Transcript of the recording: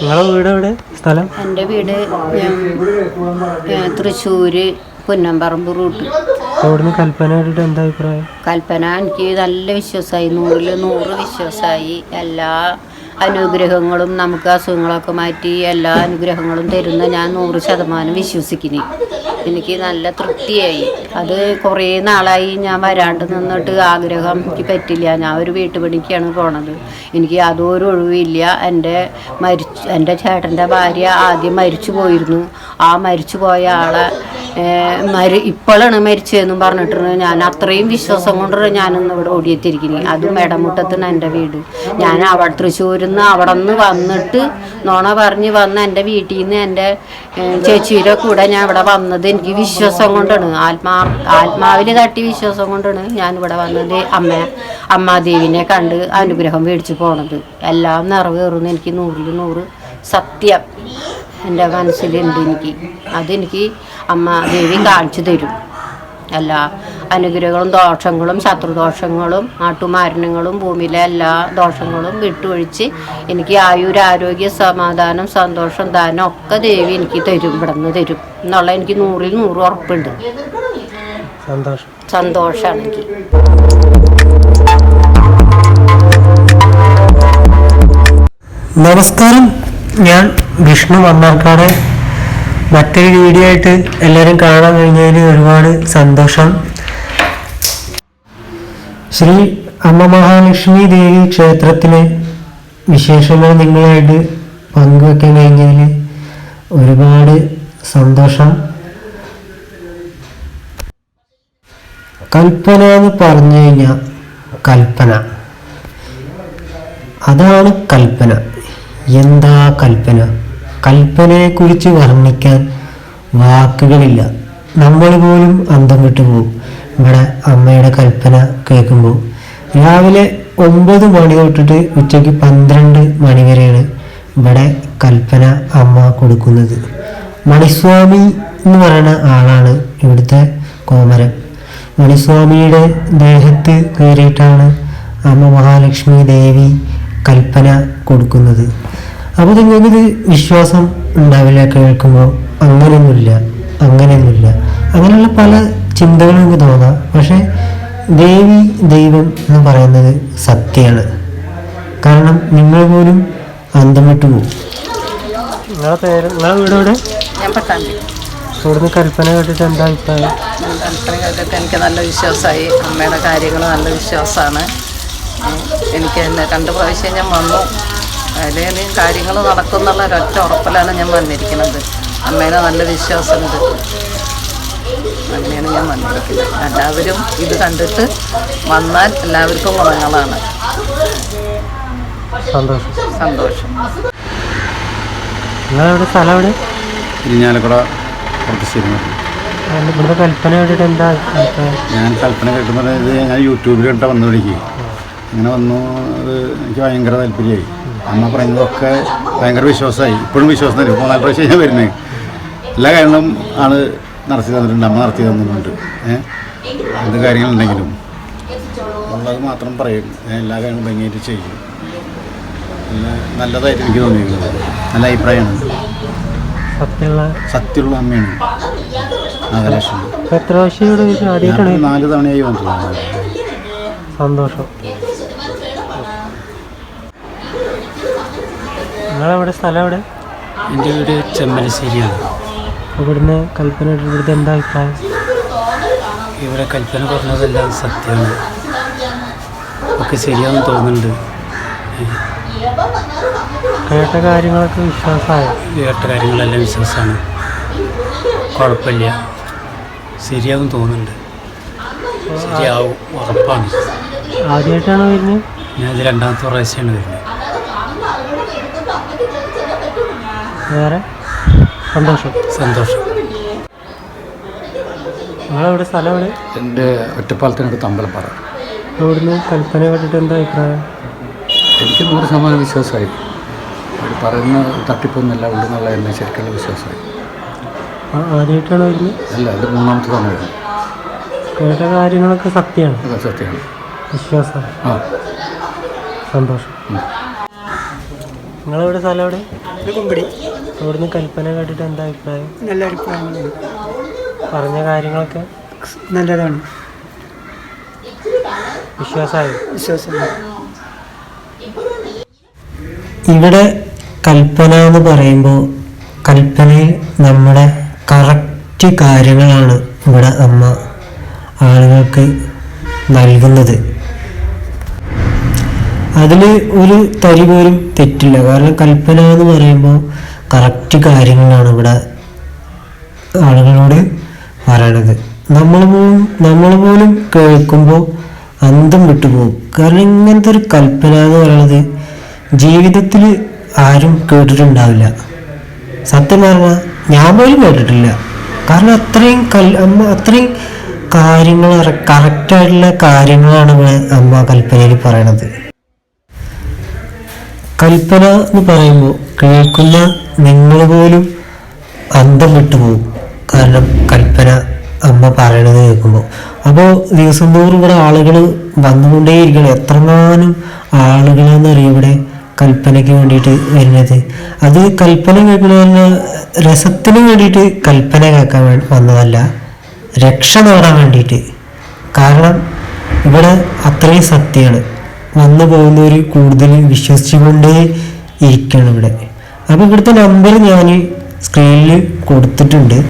നിങ്ങളെ വീട് എവിടെ? സ്ഥലം? എന്റെ വീട് ഞാൻ തൃശ്ശൂർ പുന്നമ്പറമ്പ് റൂട്ട്. അവിടുന്ന് കൽപ്പന എന്താ അഭിപ്രായം? കൽപ്പന എനിക്ക് നല്ല വിശ്വാസമായി നൂറിൽ നൂറ് വിശ്വാസമായി. എല്ലാ അനുഗ്രഹങ്ങളും നമുക്ക് അസുഖങ്ങളൊക്കെ മാറ്റി എല്ലാ അനുഗ്രഹങ്ങളും തരുന്ന ഞാൻ നൂറ് ശതമാനം വിശ്വസിക്കുന്നു. എനിക്ക് നല്ല തൃപ്തിയായി. അത് കുറേ നാളായി ഞാൻ വരാണ്ട് നിന്നിട്ട് ആഗ്രഹം എനിക്ക് പറ്റില്ല. ഞാൻ ഒരു വീട്ടുപണിക്കാണ് പോണത്. എനിക്ക് യാതൊരു ഒഴിവില്ല. എന്റെ മരിച്ചു എന്റെ ചേട്ടന്റെ ഭാര്യ ആദ്യം മരിച്ചു പോയിരുന്നു. ആ മരിച്ചു പോയ ആളെ മരി ഇപ്പോഴാണ് മരിച്ചതെന്നും പറഞ്ഞിട്ടുണ്ട്. ഞാൻ അത്രയും വിശ്വാസം കൊണ്ടാണ് ഞാനിന്ന് ഇവിടെ ഓടിയെത്തിയിരിക്കുന്നത് അതും ഇടമുട്ടത്തിന് എന്റെ വീട്. ഞാൻ അവിടെ തൃശ്ശൂരിൽ നിന്ന് അവിടെ നിന്ന് വന്നിട്ട് നോണ പറഞ്ഞ് വന്ന് എന്റെ വീട്ടിൽ നിന്ന് എന്റെ ചേച്ചിയുടെ കൂടെ ഞാൻ ഇവിടെ വന്നത് എനിക്ക് വിശ്വാസം കൊണ്ടാണ്. ആത്മാ ആത്മാവിൽ തട്ടി വിശ്വാസം കൊണ്ടാണ് ഞാൻ ഇവിടെ വന്നത്. അമ്മ അമ്മാദേവിനെ കണ്ട് അനുഗ്രഹം മേടിച്ചു പോണത്. എല്ലാം നിറവേറുന്നു. എനിക്ക് നൂറിൽ നൂറ് സത്യം എന്റെ മനസ്സിലുണ്ട് എനിക്ക്. അതെനിക്ക് അമ്മ ദേവി കാണിച്ചു തരും. എല്ലാ അനുഗ്രഹങ്ങളും ദോഷങ്ങളും ശത്രുദോഷങ്ങളും നാട്ടുമാരണങ്ങളും ഭൂമിയിലെ എല്ലാ ദോഷങ്ങളും വിട്ടൊഴിച്ച് എനിക്ക് ആയുരാരോഗ്യ സമാധാനം സന്തോഷം ദാനം ഒക്കെ ദേവി എനിക്ക് തരും ഇവിടെ നിന്ന് തരും. എന്നുള്ള എനിക്ക് നൂറിൽ നൂറ് ഉറപ്പുണ്ട്. സന്തോഷം. സന്തോഷമാണ് എനിക്ക് നമസ്കാരം. ഞാൻ വിഷ്ണു മണ്ണാർക്കാട് മറ്റൊരു വീഡിയോ ആയിട്ട് എല്ലാവരും കാണാൻ കഴിഞ്ഞതിൽ ഒരുപാട് സന്തോഷം. ശ്രീ അമ്മ മഹാലക്ഷ്മി ദേവി ക്ഷേത്രത്തിലെ വിശേഷങ്ങൾ നിങ്ങളായിട്ട് പങ്കുവെക്കാൻ കഴിഞ്ഞതിൽ ഒരുപാട് സന്തോഷം. കൽപ്പന എന്ന് പറഞ്ഞു കഴിഞ്ഞാൽ കൽപ്പന. അതാണ് കൽപ്പന. എന്താ കൽപ്പന? കൽപ്പനയെക്കുറിച്ച് വർണിക്കാൻ വാക്കുകളില്ല. നമ്മൾ പോലും അന്തം വിട്ടു പോകും. ഇവിടെ അമ്മയുടെ കൽപ്പന കേൾക്കുമ്പോൾ. രാവിലെ ഒമ്പത് മണി തൊട്ടിട്ട് ഉച്ചയ്ക്ക് പന്ത്രണ്ട് മണി വരെയാണ് ഇവിടെ കൽപ്പന അമ്മ കൊടുക്കുന്നത്. മണിസ്വാമി എന്ന് പറയുന്ന ആളാണ് ഇവിടുത്തെ കോമരം. മണിസ്വാമിയുടെ ദേഹത്ത് കയറിയിട്ടാണ് അമ്മ മഹാലക്ഷ്മി ദേവി കൽപ്പന കൊടുക്കുന്നത്. അപ്പോൾ നിങ്ങൾക്കിത് വിശ്വാസം ഉണ്ടാവില്ല കേൾക്കുമ്പോൾ അങ്ങനെയൊന്നുമില്ല അങ്ങനെയൊന്നുമില്ല. അങ്ങനെയുള്ള പല ചിന്തകളും നമുക്ക് തോന്നാം. പക്ഷേ ദേവി ദൈവം എന്ന് പറയുന്നത് സത്യമാണ്. കാരണം നിങ്ങൾ പോലും അന്തം വിട്ടു പോകും. നിങ്ങളെ പേര് നിങ്ങളെ വീട് എവിടെ? ഞാൻ പട്ടാമ്പി. ഇവിടുന്ന് കൽപ്പന കേട്ടിട്ട് എന്താ അഭിപ്രായം? കൽപ്പന കേട്ടിട്ട് എനിക്ക് നല്ല വിശ്വാസമായി. അമ്മയുടെ കാര്യങ്ങൾ നല്ല വിശ്വാസമാണ്. എനിക്ക് എന്നെ രണ്ട് പ്രാവശ്യം ഞാൻ വന്നു. അതിലേ കാര്യങ്ങൾ നടക്കുന്നുള്ള ഒരൊറ്റ ഉറപ്പിലാണ് ഞാൻ വന്നിരിക്കുന്നത്. അമ്മേനെ നല്ല വിശ്വാസമുണ്ട്. അങ്ങനെയാണ് ഞാൻ വന്നിരിക്കുന്നത്. എല്ലാവരും ഇത് കണ്ടിട്ട് വന്നാൽ എല്ലാവർക്കും ഗുണങ്ങളാണ് സന്തോഷം. സന്തോഷം. നിങ്ങളെവിടെ? സ്ഥലം എവിടെ ഇരിഞ്ഞാലക്കുട പുറത്തുശ്ശേരി അല്ല, ഇവിടുത്തെ കൽപ്പന എന്താ? ഞാൻ കൽപ്പന കേൾക്കുന്നത് ഇത് ഞാൻ യൂട്യൂബിൽ കണ്ട വന്നു പഠിക്കുക അങ്ങനെ വന്നു അത് എനിക്ക് ഭയങ്കര താല്പര്യമായി. അമ്മ പറയുന്നതൊക്കെ ഭയങ്കര വിശ്വാസമായി. ഇപ്പോഴും വിശ്വാസം തന്നെ ഇപ്പോൾ മൂന്നാൽ പ്രാവശ്യം ഞാൻ വരുന്നത്. എല്ലാ കാര്യങ്ങളും ആൾ നടത്തി തന്നിട്ടുണ്ട് അമ്മ നടത്തി തന്നിട്ടുണ്ട്. ഏഹ് എന്ത് കാര്യങ്ങളുണ്ടെങ്കിലും. നമ്മളത് മാത്രം പറയും. ഞാൻ എല്ലാ കാര്യങ്ങളും ഭംഗിയായിട്ട് ചെയ്യും. നല്ലതായിട്ട് എനിക്ക് തോന്നിയിരിക്കുന്നത് നല്ല അഭിപ്രായമാണ്. സത്യമുള്ള സത്യമുള്ള അമ്മയാണ്. നാഗലക്ഷ്മി. ഇപ്പൊ എത്ര ഞാൻ നാല് തവണയായി വന്നിട്ടുള്ളത്. സന്തോഷം. നിങ്ങളെവിടെ സ്ഥലം എവിടെ? എന്റെ വീട് ചെമ്മലശ്ശേരിയാണ് ഇവിടുന്ന് കൽപ്പന ഇവിടുത്തെ എന്താ അഭിപ്രായം? ഇവിടെ കൽപ്പന പറഞ്ഞതെല്ലാം സത്യമാണ്. ഒക്കെ ശരിയാണെന്ന് തോന്നുന്നുണ്ട്. കേട്ട കാര്യങ്ങളൊക്കെ വിശ്വാസമായോ? കേട്ട കാര്യങ്ങളെല്ലാം വിശ്വാസമാണ്. കുഴപ്പമില്ല. ശരിയാവും തോന്നുന്നുണ്ട്. ശരിയാവും ഉറപ്പാണ്. ആദ്യമായിട്ടാണ് വരുന്നത്? ഞാൻ ഇത് രണ്ടാമത്തെ പ്രാവശ്യമാണ് വരുന്നത്. വേറെ? സന്തോഷം. സന്തോഷം. നിങ്ങളെവിടെ? സ്ഥലം എവിടെ എന്റെ ഒറ്റപ്പാലത്തിനടുത്ത് അമ്പലപ്പാറ. അവിടുന്ന് കൽപ്പന കേട്ടിട്ട് എന്താ അഭിപ്രായം? എനിക്ക് നൂറ് ശതമാനം വിശ്വാസമായി. അവർ പറയുന്ന തട്ടിപ്പൊന്നുമില്ല ഉണ്ടെന്നുള്ള എന്നെ ശരിക്കുള്ള വിശ്വാസമായി. ആ- ആദ്യമായിട്ടാണ് വരുന്നത്? അല്ല ഇത് മൂന്നാമത്തെ തവണ കേട്ട കാര്യങ്ങളൊക്കെ സത്യമാണ്. സത്യമാണ്. വിശ്വാസം. ആ. സന്തോഷം. നിങ്ങളെവിടെ? സ്ഥലം എവിടെ? കുമ്പിടി. അവിടുന്ന് കൽപ്പന കേട്ടിട്ട് എന്താ അഭിപ്രായം? നല്ല അഭിപ്രായം. പറഞ്ഞ കാര്യങ്ങളൊക്കെ നല്ലതാണ്. വിശ്വാസമായി വിശ്വാസം ഇവിടെ കൽപ്പന എന്ന് പറയുമ്പോൾ കൽപ്പനയിൽ നമ്മുടെ കറക്റ്റ് കാര്യങ്ങളാണ് ഇവിടെ അമ്മ ആളുകൾക്ക് നൽകുന്നത്. അതിൽ ഒരു തരി പോലും തെറ്റില്ല. കാരണം കൽപ്പന എന്ന് പറയുമ്പോൾ കറക്റ്റ് കാര്യങ്ങളാണ് ഇവിടെ ആളുകളോട് പറയണത്. നമ്മൾ പോലും നമ്മൾ പോലും കേൾക്കുമ്പോൾ അന്തം വിട്ടുപോകും. കാരണം ഇങ്ങനത്തെ ഒരു കൽപ്പന എന്ന് പറയുന്നത് ജീവിതത്തിൽ ആരും കേട്ടിട്ടുണ്ടാവില്ല. സത്യം പറഞ്ഞാൽ ഞാൻ പോലും കേട്ടിട്ടില്ല. കാരണം അത്രയും കൽ അമ്മ അത്രയും കാര്യങ്ങൾ കറക്റ്റായിട്ടുള്ള കാര്യങ്ങളാണ് ഇവിടെ അമ്മ കൽപ്പനയിൽ പറയണത്. കൽപ്പന എന്ന് പറയുമ്പോൾ കേൾക്കുന്ന നിങ്ങൾ പോലും അന്തം വിട്ടുപോകും കാരണം കൽപ്പന അമ്മ പറയണത് കേൾക്കുമ്പോൾ. അപ്പോൾ ദിവസം തോറും ഇവിടെ ആളുകൾ വന്നുകൊണ്ടേയിരിക്കണം എത്രമാനം ആളുകളെന്നറിയും ഇവിടെ കൽപ്പനയ്ക്ക് വേണ്ടിയിട്ട് വരുന്നത്? അത് കൽപ്പന കേൾക്കണ രസത്തിന് വേണ്ടിയിട്ട് കൽപ്പന കേൾക്കാൻ വന്നതല്ല രക്ഷ നേടാൻ വേണ്ടിയിട്ട്. കാരണം ഇവിടെ അത്രയും സത്യമാണ്. വന്നു പോകുന്നവർ കൂടുതൽ വിശ്വസിച്ചുകൊണ്ടേ ഇരിക്കുകയാണ് ഇവിടെ. അപ്പോൾ ഇവിടുത്തെ നമ്പർ ഞാൻ സ്ക്രീനിൽ കൊടുത്തിട്ടുണ്ട്.